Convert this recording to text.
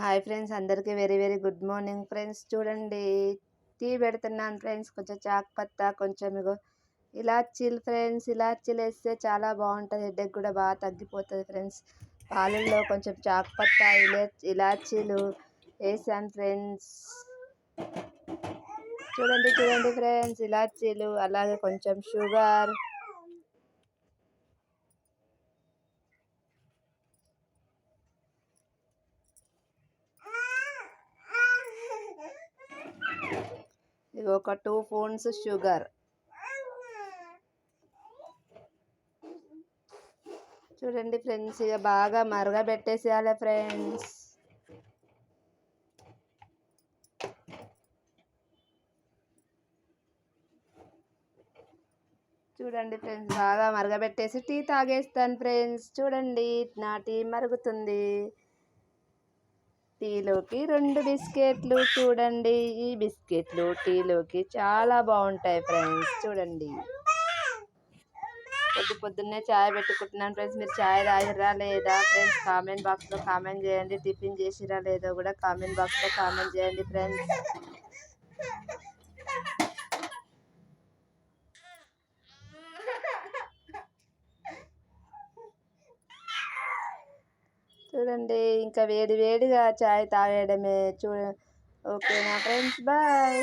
Hi friends అందరికీ very very good morning friends. చూడండి tea పెడుతున్నాను ఫ్రెండ్స్. కొంచెం చాక్ పత్తా కొంచెం ఇగో ఇలాచీలు ఫ్రెండ్స్. ఇలాచీలు వేస్తే చాలా బాగుంటుంది. హెడేక్ కూడా బాగా తగ్గిపోతుంది ఫ్రెండ్స్. పాలల్లో కొంచెం చాక్ పత్తా ఇలా ఇలాచీలు వేసాను ఫ్రెండ్స్. చూడండి చూడండి ఫ్రెండ్స్ ఇలాచీలు అలాగే కొంచెం షుగర్ ఇది ఒక టూ స్పూన్స్ షుగర్. చూడండి ఫ్రెండ్స్ ఇక బాగా మరగబెట్టేసేయాలి ఫ్రెండ్స్. చూడండి ఫ్రెండ్స్ బాగా మరగబెట్టేసి టీ తాగేస్తాను ఫ్రెండ్స్. చూడండి నా టీ మరుగుతుంది. టీలోకి రెండు బిస్కెట్లు చూడండి. ఈ బిస్కెట్లు టీలోకి చాలా బాగుంటాయి ఫ్రెండ్స్. చూడండి. పొద్దు పొద్దున్నే చాయ్ పెట్టుకుంటున్నాను ఫ్రెండ్స్. మీరు చాయ్ తాగిరా లేదా? ఫ్రెండ్స్ కామెంట్ బాక్స్లో కామెంట్ చేయండి. టిఫిన్ చేసిరా లేదో కూడా కామెంట్ బాక్స్లో కామెంట్ చేయండి ఫ్రెండ్స్. చూడండి. ఇంకా వేడి వేడిగా చాయ్ తాగడమే చూ ఓకేనా ఫ్రెండ్స్ బాయ్.